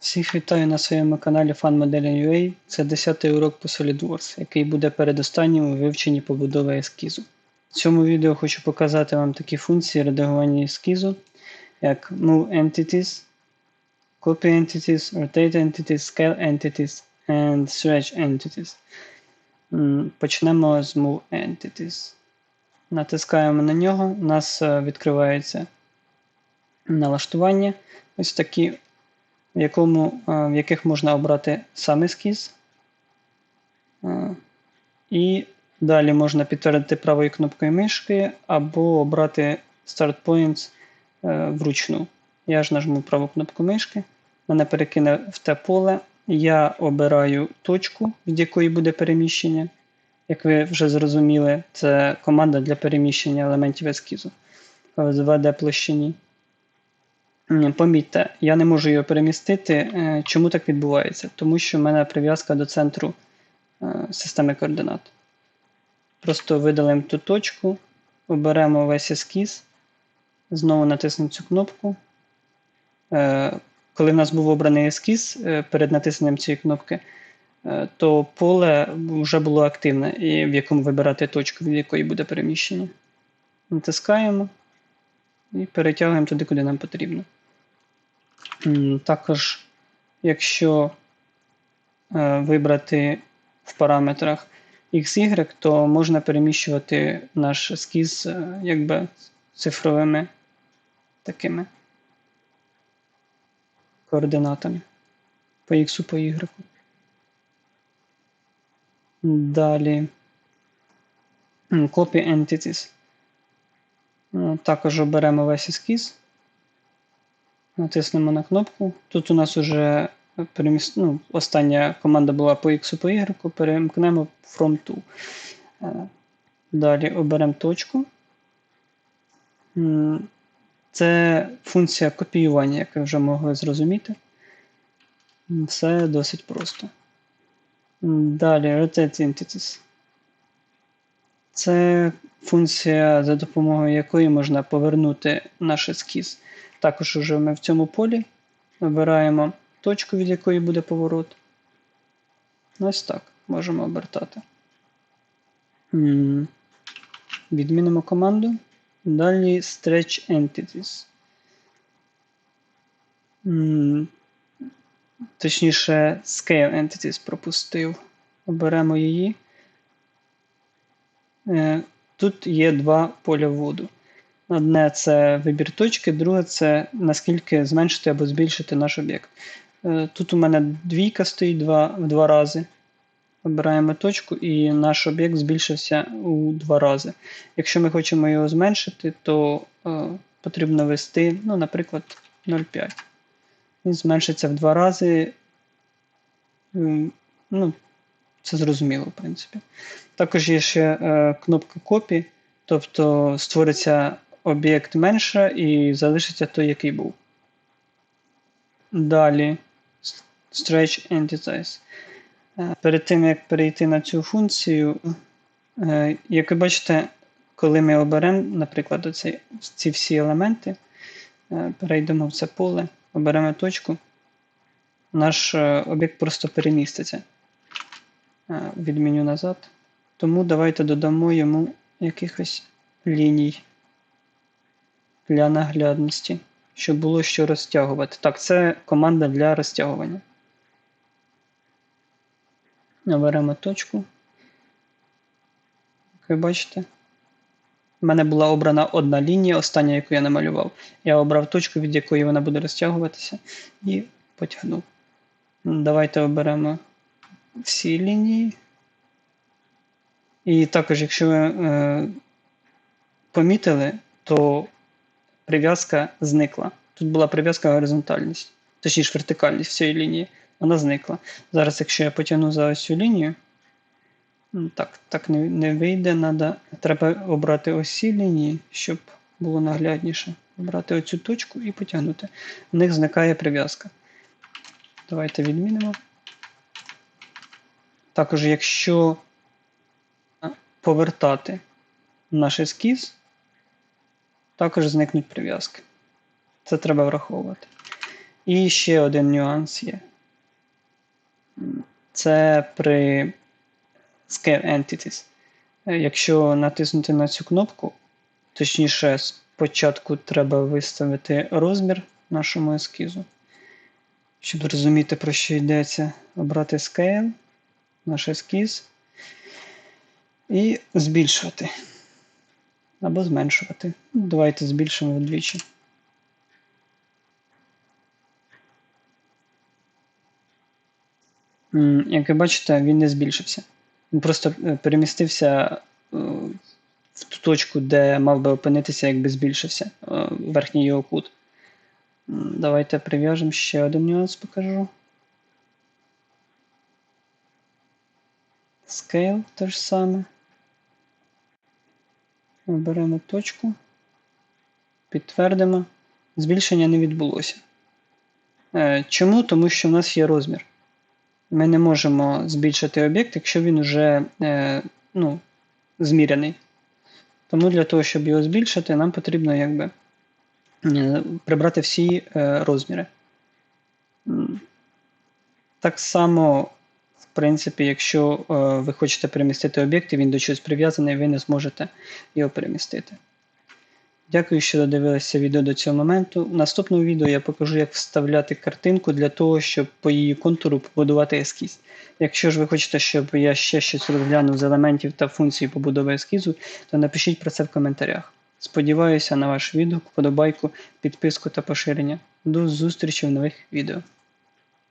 Всіх вітаю на своєму каналі FunModeling.ua. Це 10-й урок по SolidWorks, який буде передостаннім у вивченні побудови ескізу. В цьому відео хочу показати вам такі функції редагування ескізу, як Move Entities, Copy Entities, Rotate Entities, Scale Entities and Stretch Entities. Почнемо з Move Entities. Натискаємо на нього, у нас е, відкривається налаштування. Ось такі в, якому, е, в яких можна обрати сам ескіз. Е, І далі можна підтвердити правою кнопкою мишки або обрати Start Points е, вручну. Я ж нажму праву кнопку мишки, мене перекине в те поле. Я обираю точку, від якої буде переміщення. Як ви вже зрозуміли, це команда для переміщення елементів ескізу в 2D площині. Помітьте, я не можу його перемістити. Е, Чому так відбувається? Тому що в мене прив'язка до центру е, системи координат. Просто видалимо ту точку, оберемо весь ескіз, знову натиснемо цю кнопку. Е, Коли в нас був обраний ескіз перед натисненням цієї кнопки, то поле вже було активне, в якому вибирати точку, від якої буде переміщення. Натискаємо і перетягуємо туди, куди нам потрібно. Також, якщо е, вибрати в параметрах XY, то можна переміщувати наш ескіз е, якби цифровими такими координатами по X, по Y. Далі Copy Entities. Ну, Також оберемо весь ескіз. Натиснемо на кнопку. Тут у нас вже переміс... ну, остання команда була по X, по Y, перемкнемо from to. Е, Далі оберемо точку. Це функція копіювання, як ви вже могли зрозуміти. Все досить просто. Далі Rotate Entities. Це функція, за допомогою якої можна повернути наш ескіз. Також уже ми в цьому полі вибираємо точку, від якої буде поворот. Ось так можемо обертати. Відмінимо команду. Далі Stretch Entities. Точніше, Scale Entities пропустив. Оберемо її. Тут є два поля вводу. Одне це вибір точки, друге це наскільки зменшити або збільшити наш об'єкт. Е, Тут у мене двійка стоїть два, в два рази. Обираємо точку, і наш об'єкт збільшився у два рази. Якщо ми хочемо його зменшити, то е, потрібно ввести, ну, наприклад, 0,5. Він зменшиться в два рази. Ну, це зрозуміло, в принципі. Також є ще е, кнопка Copy, тобто створиться об'єкт менше і залишиться той, який був. Далі Stretch Entities. Е, Перед тим, як перейти на цю функцію, е, як ви бачите, коли ми оберемо, наприклад, оці, ці всі елементи, е, перейдемо в це поле, оберемо точку, наш об'єкт просто переміститься від меню назад. Тому давайте додамо йому якихось ліній для наглядності, щоб було що розтягувати. Так, це команда для розтягування. Оберемо точку. Як ви бачите, в мене була обрана одна лінія, остання, яку я намалював. Я обрав точку, від якої вона буде розтягуватися, і потягнув. Давайте оберемо всі лінії. І також, якщо ви е, помітили, то прив'язка зникла. Тут була прив'язка горизонтальність, точніше вертикальність цієї лінії, вона зникла. Зараз, якщо я потягну за ось цю лінію, так, так не, не вийде, надо, треба обрати ось ці лінії, щоб було наглядніше. Обрати оцю точку і потягнути. В них зникає прив'язка. Давайте відмінимо. Також, якщо повертати наш ескіз, також зникнуть прив'язки. Це треба враховувати. І ще один нюанс є. Це при Scale Entities. Якщо натиснути на цю кнопку, точніше, спочатку треба виставити розмір нашому ескізу. Щоб зрозуміти, про що йдеться, обрати Scale, наш ескіз, і збільшувати. Або зменшувати. Ну, Давайте збільшимо вдвічі. Як ви бачите, він не збільшився. Він просто е, перемістився е, в ту точку, де мав би опинитися, якби збільшився е, верхній його кут. Давайте прив'яжемо ще один нюанс покажу. Scale те ж саме. Оберемо точку. Підтвердимо. Збільшення не відбулося. Е, Чому? Тому що в нас є розмір. Ми не можемо збільшити об'єкт, якщо він вже е, ну, зміряний. Тому для того, щоб його збільшити, нам потрібно якби, е, прибрати всі розміри. Так само, в принципі, якщо е, ви хочете перемістити об'єкт і він до чогось прив'язаний, ви не зможете його перемістити. Дякую, що додивилися відео до цього моменту. В наступному відео я покажу, як вставляти картинку для того, щоб по її контуру побудувати ескіз. Якщо ж ви хочете, щоб я ще щось розглянув з елементів та функцій побудови ескізу, то напишіть про це в коментарях. Сподіваюся на ваш відгук, вподобайку, підписку та поширення. До зустрічі в нових відео.